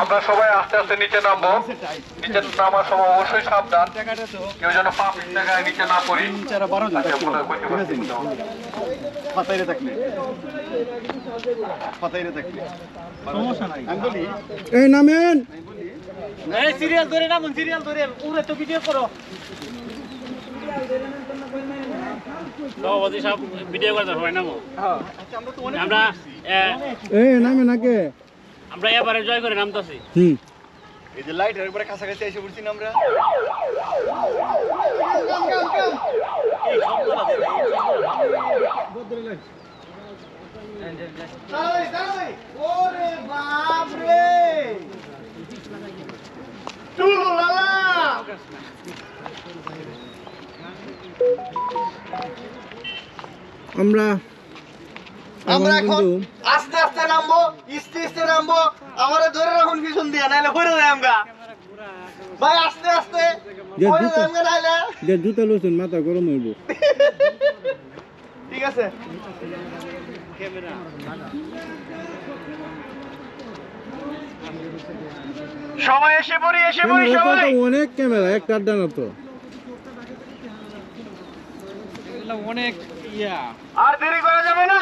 আমরা সবাই আস্তে আস্তে নিচে নামবো নিচে নামার সময় অবশ্যই সাবধান কেউ যেন পা জায়গায় নিচে না বলি এই নামেন। এই সিরিয়াল ধরে নামুন সিরিয়াল ধরে। উড়ে তো ভিডিও করো। সভাপতি সব ভিডিও করতে হবে নামো আমরা এ, এবারে জয় করে নামতেছি। হুম। এই যে লাইট একবারে কাছাকাছি এসে পড়ছি না আমরা? আমরা আমরা এখন আস্তে আস্তে নামবো ইস্তে ইস্তে নামবো। আমারে ধরে রাখুন পিছন দিয়ে নাইলে পড়ে যাই আমরা। ভাই আস্তে আস্তে। যে পড়ে জুতো- যাই আমরা নাইলে। যে জুতা লইছেন মাথা গরম হইব। ঠিক আছে। ক্যামেরা সবাই এসে পড়ি এসে পড়ি সবাই। অনেক ক্যামেরা একটা ডানা তো অনেক ইয়া আর দেরি করা যাবে না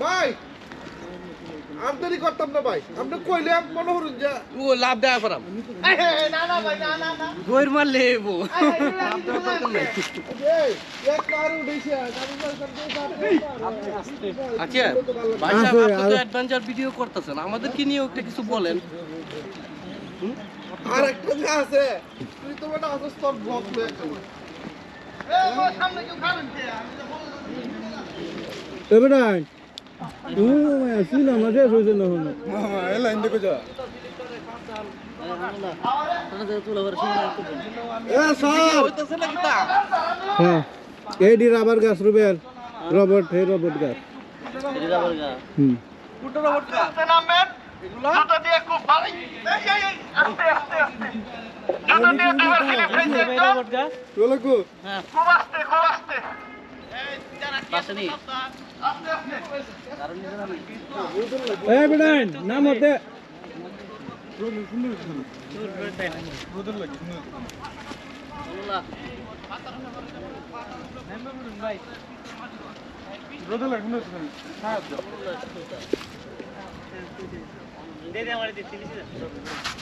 ভাই আমদানি করতাম না ভাই আপনি কইলে আমি মনে হরুন যে এই, এই, না না ভাই না না না গোর মারলে এবো এই, এক কার উঠেছে আমি বলতাম আচ্ছা ভাই সাহেব আপনি তো অ্যাডভেঞ্চার ভিডিও করতেছেন আমাদের কি নিয়ে একটা কিছু বলেন আর একটা আছে তো মানে অসুস্থ ব্লক লয়ে গেল। এই, ও, সামনে কেউ খাবেন কে? আমি তো বললাম। এবারে ও শেষ হয়েছে না হলো। হ্যাঁ রাবার গাছ রুবেল। রবট হে রবট গাছ। হুম। আস্তে নামবেন জুতো দিয়ে খুব ভালো। এই, এই, এই, আস্তে আস্তে আস্তে। বেটাই নাম হতে। দে দে আমারে দিতে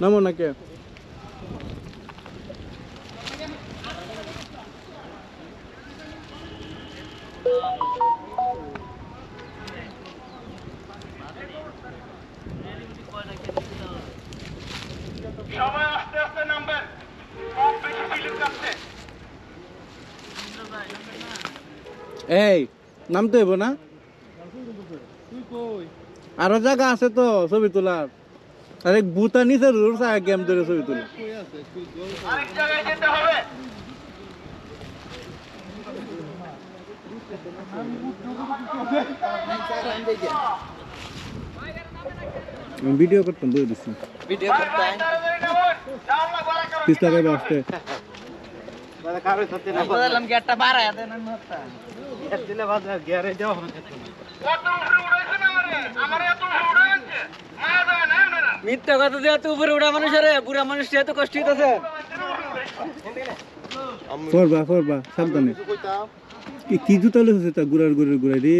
নামো নাকে? সবাই আস্তে আস্তে নামবেন। খুব বেশি স্লিপ কাটছে এই নামতে হইব না? আরও জায়গা আছে তো ছবি তোলার। আরে বুতা নিচে রুলস গেম ধরে ছবি তোলা। আরেক জায়গায় যেতে হবে আমি ভিডিও করতাম। বই দিচ্ছি ভিডিও করুন পিস্তা গাইবে আসতে বললাম কি একটা বাড়ায় দেন কত উপরে উড়াইছেন আমারে? আমারে এত উপরে উড়াইছে মায়া যায় না আপনারা মিথ্যা কথা দিয়ে তো উপরে উড়া মানুষ আরে বুড়া মানুষ এত কষ্ট হইতাছে ফরবা ফরবা সাবধানে। কি কি জুতা লেগেছে তা গুড়ার গুড়ার গুড়াই রে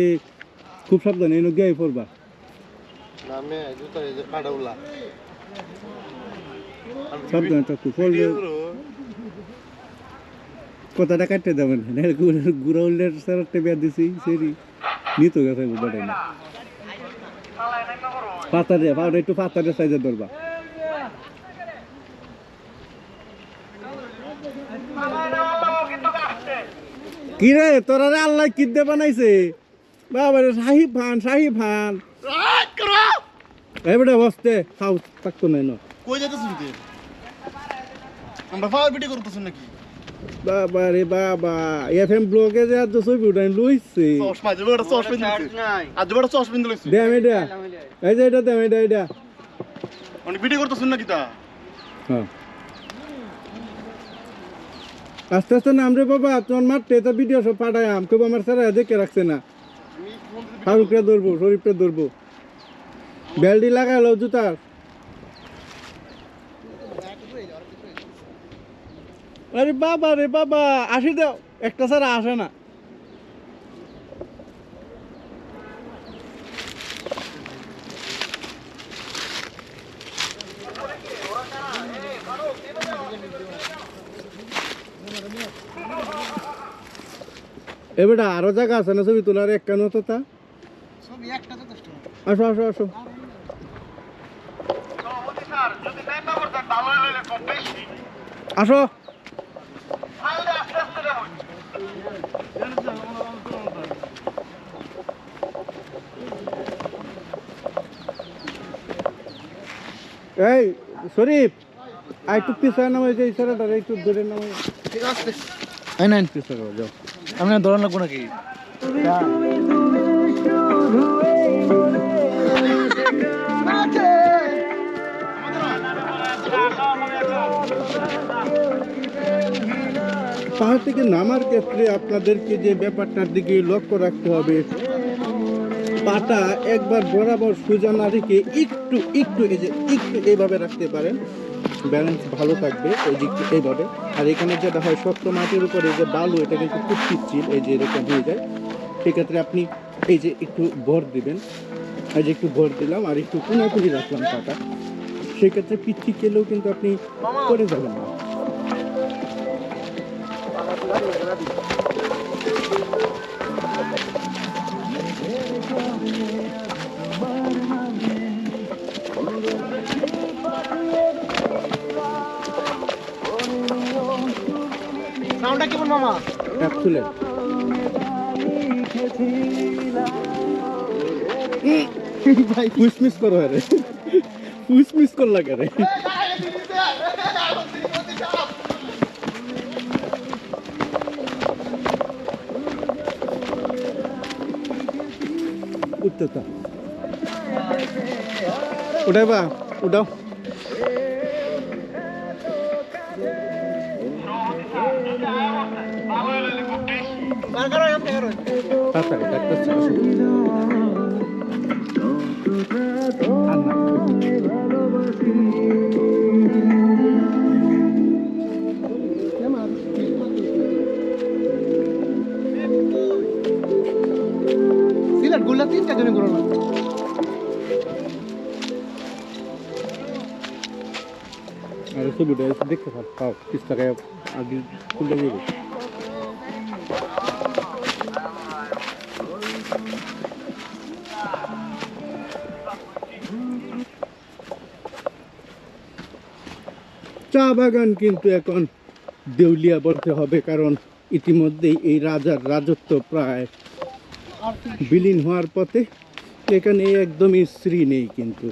খুব সাবধানে এনে গিয়ে ফরবা। নামে জুতা এই যে কাটাউলা সাবধানে থাকো কথাটা কাটতে দেবেন না। গুড়া উল্লের সারাটে বিয়া দিছি সেরি নিত গেছে বেটাই না পাতা দে পাউডার একটু পাতা সাইজে ধরবা। কি রে তোরা রে আল্লাহ কিদ্দে বানাইছে। বাবা রে শাহি ফান শাহি ফান। এবারে বসতে খাও থাকতো নাই না। কই যেতেছেন তুই আমরা ফায়ার ভিডিও করতেছেন নাকি? বাবা রে বাবা এফএম ব্লগে যে আজ ছবি উঠাই লইছে। চশমা যে বড় চশমা আজ বড় চশমা লইছে। এই যে এটা এটা ভিডিও তা? হ্যাঁ। আস্তে আস্তে নাম রে বাবা তোমার মারতে তো ভিডিও সব পাঠায় আম কেউ আমার সারা দেখে রাখছে না। ফারুকটা ধরবো শরীফটা ধরবো। বেল্টি লাগালো জুতার। আরে বাবা রে বাবা আসি দাও। একটা ছাড়া আসে না। এবারে আরও জায়গা আছে না ছবি তোলার? এক কেন তো। তা আসো আসো আসো। আসো তাহলে আস্তে আস্তে যাব এই শরীফ আর একটু পিছায় নামে যে ইশারাটা একটু ধরে নামে। ঠিক আছে। এই নাইন পিছায় যাও। আমি না ধরন লাগবো নাকি পাহাড় থেকে নামার ক্ষেত্রে আপনাদেরকে যে ব্যাপারটার দিকে লক্ষ্য রাখতে হবে পাটা একবার বরাবর সোজা না রেখে একটু একটু এই যে একটু এইভাবে রাখতে পারেন। ব্যালেন্স ভালো থাকবে এই একটু এইভাবে। আর এখানে যেটা হয় শক্ত মাটির উপরে যে বালু এটা কিন্তু খুব পিচ্ছিল এই যে এরকম হয়ে যায়। সেক্ষেত্রে আপনি এই যে একটু ভর দিবেন। এই যে একটু ভর দিলাম আর একটু কুনাকুনি রাখলাম পাটা। সেক্ষেত্রে পিচ্ছি খেলেও কিন্তু আপনি করে যাবেন না। সাউন্ডটা কেমন মামা? ক্যাপসুলে ভাই কুইসমিস করো রে কুইসমিস কর লাগে রে? উঠতে তা উঠাই বা উঠাও ভালো হলে খুব বেশি তাড়াতাড়ি ডাক্তার স্যার আর ছবিটা দেখতে পাও আগে চা বাগান কিন্তু এখন দেউলিয়া বলতে হবে, কারণ ইতিমধ্যেই এই রাজার রাজত্ব প্রায় বিলীন হওয়ার পথে এখানে একদমই শ্রী নেই কিন্তু।